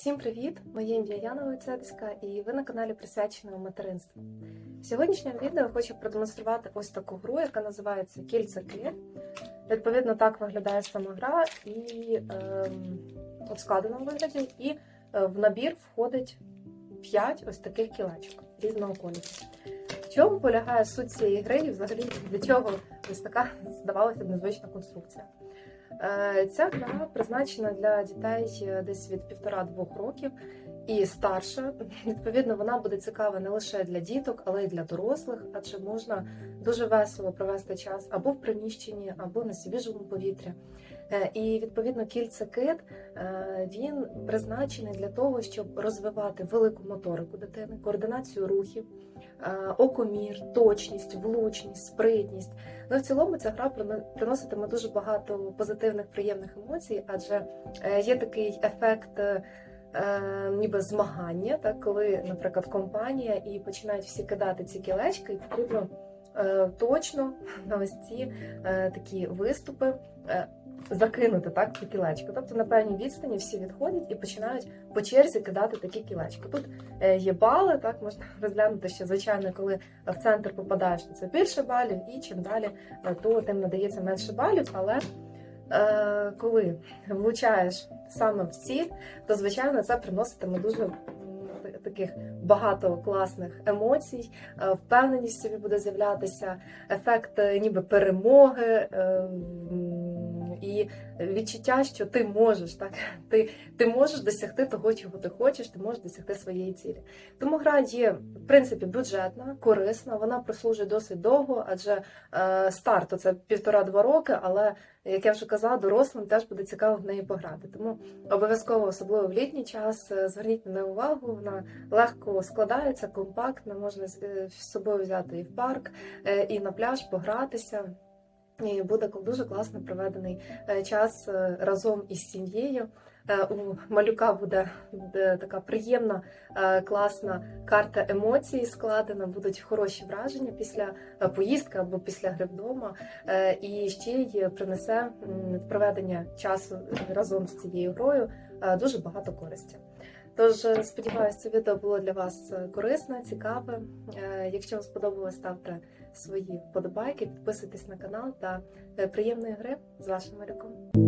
Всім привіт! Моє ім'я Яна Войцецька і ви на каналі присвяченому материнству. В сьогоднішньому відео хочу продемонструвати ось таку гру, яка називається Кільце Клір. Відповідно, так виглядає сама гра і ем, у складеному вигляді, і е, в набір входить 5 ось таких кілечок різного кольору. В чому полягає суть цієї гри і взагалі для чого ось така здавалося б незвична конструкція? Е, Ця гра призначена для дітей е, десь від півтора-двох років і старша. Відповідно, вона буде цікава не лише для діток, але й для дорослих, адже можна дуже весело провести час або в приміщенні, або на свіжому повітрі. Е, І відповідно кільце кит е, він призначений для того, щоб розвивати велику моторику дитини, координацію рухів, е, окомір, точність, влучність, спритність. Ну, в цілому ця гра приноситиме дуже багато позитивних, приємних емоцій, адже є такий ефект. Е, Ніби змагання, так коли, наприклад, компанія і починають всі кидати ці кілечки, і потрібно е, точно на ось ці е, такі виступи е, закинути так ці кілечки. Тобто на певній відстані всі відходять і починають по черзі кидати такі кілечки. Тут е, є бали, так можна розглянути ще звичайно, коли в центр попадаєш, то це більше балів, і чим далі, е, то тим надається менше балів. Але коли влучаєш саме в ціль, то звичайно це приноситиме дуже таких багато класних емоцій, е, впевненість собі буде з'являтися, ефект е, ніби перемоги. е, І відчуття, що ти можеш, так ти, ти можеш досягти того, чого ти хочеш, ти можеш досягти своєї цілі. Тому гра є принципі бюджетна, корисна. Вона прослужить досить довго, адже е, старту це півтора-два роки. Але як я вже казала, дорослим теж буде цікаво в неї пограти. Тому обов'язково, особливо в літній час, е, зверніть на увагу. Вона легко складається, компактна, можна з е, собою взяти і в парк, е, і на пляж погратися. І буде дуже класно проведений час разом із сім'єю. Е, У малюка буде, така приємна, е, класна карта емоцій складена, будуть хороші враження після е, поїздки або після гри вдома. І ще й принесе проведення часу разом з цією грою дуже багато користі. Тож сподіваюся, це відео було для вас корисне, цікаве. Якщо вам сподобалось, ставте свої вподобайки, підписуйтесь на канал та приємної гри з вашим малюком.